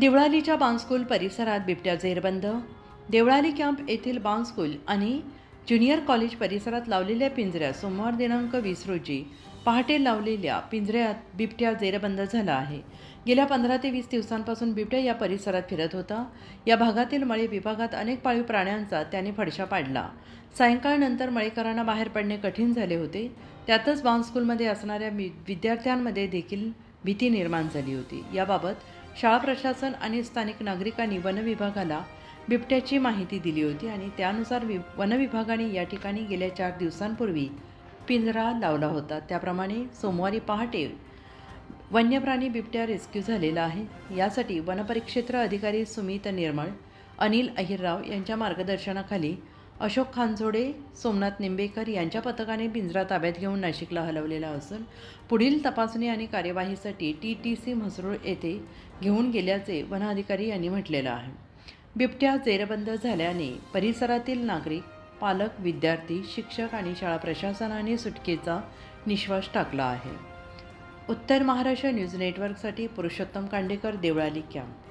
देवळालीच्या बांस्कूल परिसरात बिबट्या जेरबंद. देवळाली कॅम्प येथील बांस्कूल आणि ज्युनियर कॉलेज परिसरात लावलेल्या पिंजऱ्यात सोमवार दिनांक वीस रोजी पहाटे लावलेल्या पिंजऱ्यात बिबट्या जेरबंद झाला आहे. गेल्या पंधरा ते वीस दिवसांपासून बिबट्या या परिसरात फिरत होता. या भागातील मळे विभागात अनेक पाळीव प्राण्यांचा त्याने फडशा पाडला. सायंकाळनंतर मळेकरांना बाहेर पडणे कठीण झाले होते. त्यातच बांस्कूलमध्ये असणाऱ्या वि- विद्यार्थ्यांमध्ये देखील भीती निर्माण झाली होती. याबाबत शाळा प्रशासन आणि स्थानिक नागरिकांनी वनविभागाला बिबट्याची माहिती दिली होती आणि त्यानुसार वि वनविभागाने या ठिकाणी गेल्या चार दिवसांपूर्वी पिंजरा लावला होता. त्याप्रमाणे सोमवारी पहाटे वन्यप्राणी बिबट्या रेस्क्यू झालेला आहे. यासाठी वनपरिक्षेत्र अधिकारी सुमित निर्मळ अनिल अहिरराव यांच्या मार्गदर्शनाखाली अशोक खानजोडे सोमनाथ निंबेकर यांच्या पथकाने पिंजरा ताब्यात घेऊन नाशिकला हलवलेला असून पुढील तपासणी आणि कार्यवाहीसाठी टी टी सी म्हसरूळ येथे घेऊन गेल्याचे वनाधिकारी यांनी म्हटलेलं आहे. बिबट्या जेरबंद झाल्याने परिसरातील नागरिक पालक विद्यार्थी शिक्षक आणि शाळा प्रशासनाने सुटकेचा निश्वास टाकला आहे. उत्तर महाराष्ट्र न्यूज नेटवर्कसाठी पुरुषोत्तम कांडेकर देवळाली कॅम्प.